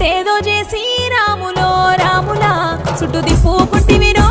చేస్తేదో చేసి రాములో రాములా చుట్టూ దిప్పు పుట్టివిరో